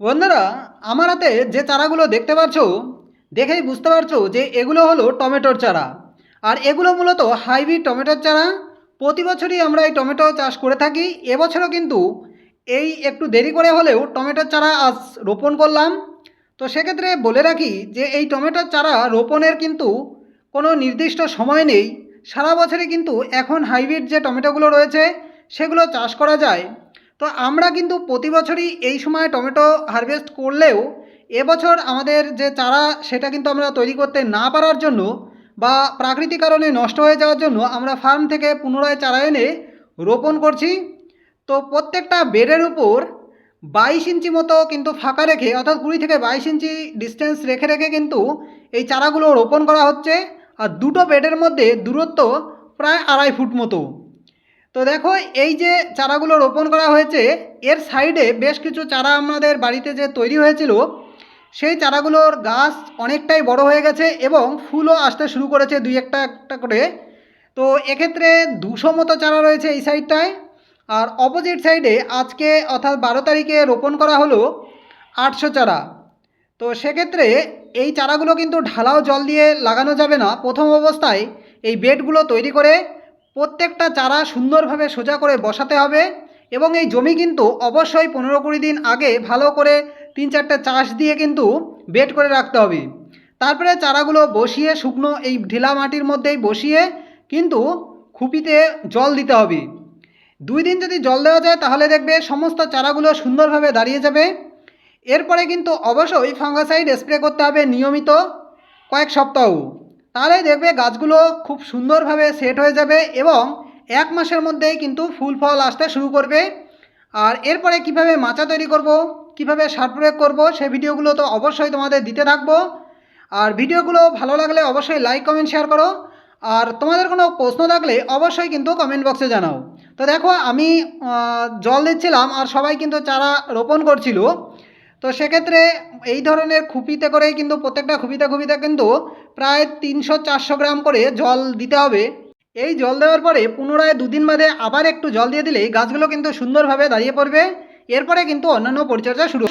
বন্ধুরা, আমার হাতে যে চারাগুলো দেখতে পাচ্ছ দেখেই বুঝতে পারছ যে এগুলো হলো টমেটোর চারা। আর এগুলো মূলত হাইব্রিড টমেটোর চারা। প্রতি বছরই আমরা এই টমেটো চাষ করে থাকি। এবছরও কিন্তু এই একটু দেরি করে হলেও টমেটোর চারা আজ রোপণ করলাম। তো সেক্ষেত্রে বলে রাখি যে এই টমেটোর চারা রোপণের কিন্তু কোনো নির্দিষ্ট সময় নেই। সারা বছরই কিন্তু এখন হাইব্রিড যে টমেটোগুলো রয়েছে, সেগুলো চাষ করা যায়। তো আমরা কিন্তু প্রতি বছরই এই সময় টমেটো হারভেস্ট করলেও এবছর আমাদের যে চারা সেটা কিন্তু আমরা তৈরি করতে না পারার জন্য বা প্রাকৃতিক কারণে নষ্ট হয়ে যাওয়ার জন্য আমরা ফার্ম থেকে পুনরায় চারা এনে রোপণ করছি। তো প্রত্যেকটা বেডের উপর বাইশ ইঞ্চি মতো কিন্তু ফাঁকা রেখে অর্থাৎ কুড়ি থেকে বাইশ ইঞ্চি ডিস্টেন্স রেখে রেখে কিন্তু এই চারাগুলো রোপণ করা হচ্ছে। আর দুটো বেডের মধ্যে দূরত্ব প্রায় আড়াই ফুট মতো। তো দেখো, এই যে চারাগুলো রোপণ করা হয়েছে, এর সাইডে বেশ কিছু চারা আমাদের বাড়িতে যে তৈরি হয়েছিল, সেই চারাগুলোর গাছ অনেকটাই বড় হয়ে গেছে এবং ফুলও আসতে শুরু করেছে দুই একটা একটা করে। তো এক্ষেত্রে দুশো মতো চারা রয়েছে এই সাইডটায়। আর অপোজিট সাইডে আজকে অর্থাৎ বারো তারিখে রোপণ করা হলো আটশো চারা। তো সেক্ষেত্রে এই চারাগুলো কিন্তু ঢালাও জল দিয়ে লাগানো যাবে না। প্রথম অবস্থায় এই বেডগুলো তৈরি করে প্রত্যেকটা চারা সুন্দরভাবে সোজা করে বসাতে হবে এবং এই জমি কিন্তু অবশ্যই পনেরো কুড়ি দিন আগে ভালো করে তিন চারটে চাষ দিয়ে কিন্তু বেড করে রাখতে হবে। তারপরে চারাগুলো বসিয়ে শুকনো এই ঢিলা মাটির মধ্যেই বসিয়ে কিন্তু খুপিতে জল দিতে হবে। দুই দিন যদি জল দেওয়া যায় তাহলে দেখবে সমস্ত চারাগুলো সুন্দরভাবে দাঁড়িয়ে যাবে। এরপরে কিন্তু অবশ্যই ফাঙ্গাসাইড স্প্রে করতে হবে নিয়মিত কয়েক সপ্তাহ। তাহলে দেখবে গাছগুলো খুব সুন্দরভাবে সেট হয়ে যাবে এবং এক মাসের মধ্যেই কিন্তু ফুল ফল আসতে শুরু করবে। আর এরপরে কীভাবে মাচা তৈরি করব, কীভাবে সার প্রয়োগ করব, সেই ভিডিওগুলো তো অবশ্যই তোমাদের দিতে থাকব। আর ভিডিওগুলো ভালো লাগলে অবশ্যই লাইক কমেন্ট শেয়ার করো। আর তোমাদের কোনো প্রশ্ন থাকলে অবশ্যই কিন্তু কমেন্ট বক্সে জানাও। তো দেখো আমি জল দিচ্ছিলাম আর সবাই কিন্তু চারা রোপণ করছিল। তো সেক্ষেত্রে এই ধরনের খুপিতে করেই কিন্তু প্রত্যেকটা খুপিতে খুপিতে কিন্তু প্রায় তিনশো চারশো গ্রাম করে জল দিতে হবে। এই জল দেওয়ার পরে পুনরায় দুদিন বাদে আবার একটু জল দিয়ে দিলেই গাছগুলো কিন্তু সুন্দরভাবে দাঁড়িয়ে পড়বে। এরপরে কিন্তু অন্যান্য পরিচর্যা শুরু